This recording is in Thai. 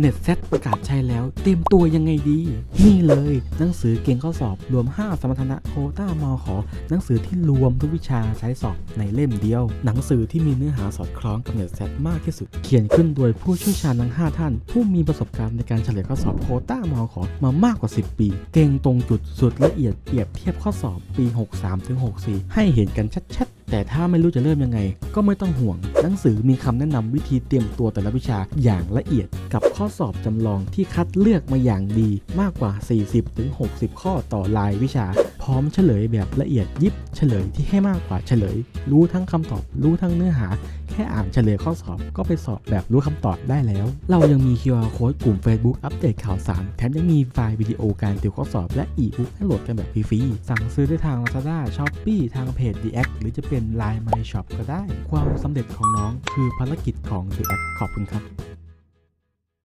เน็ตเซตประกาศใช้แล้ว เตรียมตัวยังไงดี นี่เลย หนังสือเก่งข้อสอบรวม 5 สมรรถนะโคต้ามอขอ หนังสือที่รวมทุกวิชาใช้สอบในเล่มเดียว หนังสือที่มีเนื้อหาสอดคล้องกับเน็ตเซตมากที่สุด เขียนขึ้นโดยผู้เชี่ยวชาญทั้ง 5 ท่าน ผู้มีประสบการณ์ในการเฉลยข้อสอบโคต้ามอขอมามากกว่า 10 ปี เก่งตรงจุดสุดละเอียดเปรียบเทียบข้อสอบปี 63-64 ให้เห็นกันชัดๆแต่ถ้าไม่รู้จะเริ่มยังไงก็ไม่ต้องห่วง หนังสือมีคำแนะนำวิธีเตรียมตัวแต่ละวิชาอย่างละเอียด กับข้อสอบจำลองที่คัดเลือกมาอย่างดีมากกว่า 40-60 ข้อต่อรายวิชา พร้อมเฉลยแบบละเอียดยิบเฉลยที่ให้มากกว่าเฉลย รู้ทั้งคำตอบ รู้ทั้งเนื้อหาแค่อ่านเฉลยข้อสอบก็ไปสอบแบบรู้คำตอบได้แล้ว เรายังมี QR Code กลุ่ม Facebook อัปเดตข่าวสาร แถมยังมีไฟล์วิดีโอการติวข้อสอบและอีบุ๊กให้โหลดกันแบบฟรีๆ สั่งซื้อได้ทาง Lazada Shopee ทางเพจ The Act หรือจะเป็น Line My Shop ก็ได้ความสำเร็จของน้องคือภารกิจของ The Act ขอบคุณครับ